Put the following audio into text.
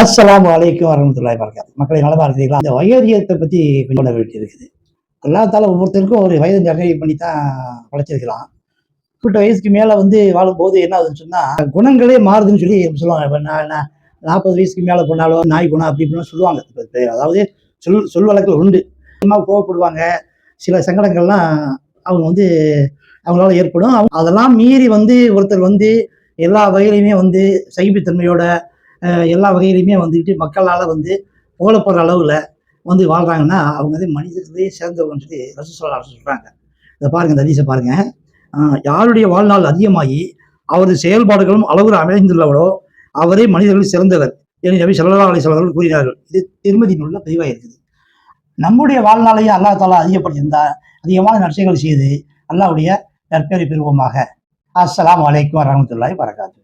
அஸ்லாம் வலைக்கும் வரமத்துள்ளாய் வரகாத் மக்களை நலமா இருக்கிறீங்களா இந்த வயோதிகத்தை பற்றி கொண்டு வேண்டி இருக்குது. ஒவ்வொருத்தருக்கும் ஒரு வயது நிர்ணயம் பண்ணி தான் படைச்சிருக்கலாம் குறிப்பிட்ட வயசுக்கு மேலே வந்து வாழும்போது என்ன ஆகுதுன்னு சொன்னால் குணங்களே மாறுதுன்னு சொல்லி சொல்லுவாங்க. இப்போ நான் நாற்பது வயசுக்கு மேலே போனாலும் நாய் குணம் அப்படி இப்படின்னு சொல்லுவாங்க. அதாவது சொல் சொல் வழக்கில் உண்டு. சும்மா கோவப்படுவாங்க. சில சங்கடங்கள்லாம் அவங்க வந்து அவங்களால ஏற்படும். அதெல்லாம் மீறி வந்து ஒருத்தர் வந்து எல்லா வகையிலையுமே வந்து சகிப்புத்தன்மையோட எல்லா வகையிலையுமே வந்துக்கிட்டு மக்களால் வந்து புகழப்படுற அளவில் வந்து வாழ்கிறாங்கன்னா அவங்க வந்து மனிதர்களே சேர்ந்தவங்கன்னு சொல்லி ரசூ சொல்ல சொல்கிறாங்க இதை பாருங்கள் இந்த அதிசை பாருங்கள் யாருடைய வாழ்நாள் அதிகமாகி அவரது செயல்பாடுகளும் அளவுல அமைந்துள்ளவரோ அவரே மனிதர்கள் சிறந்தவர் என்று நபி சல்லா அலி வஸல்லம் அவர்கள் கூறினார்கள். இது திருமதி நூலில் பதிவாக இருக்குது. நம்முடைய வாழ்நாளையே அல்லாஹ் தாலா அதிகப்படுத்தியிருந்தால் அதிகமான நர்சைகள் செய்து அல்லாவுடைய நற்பேரை பெறுவோமாக. அஸ்லாம் அலைக்கும் வரமத்துல்லாய் வரகாத்து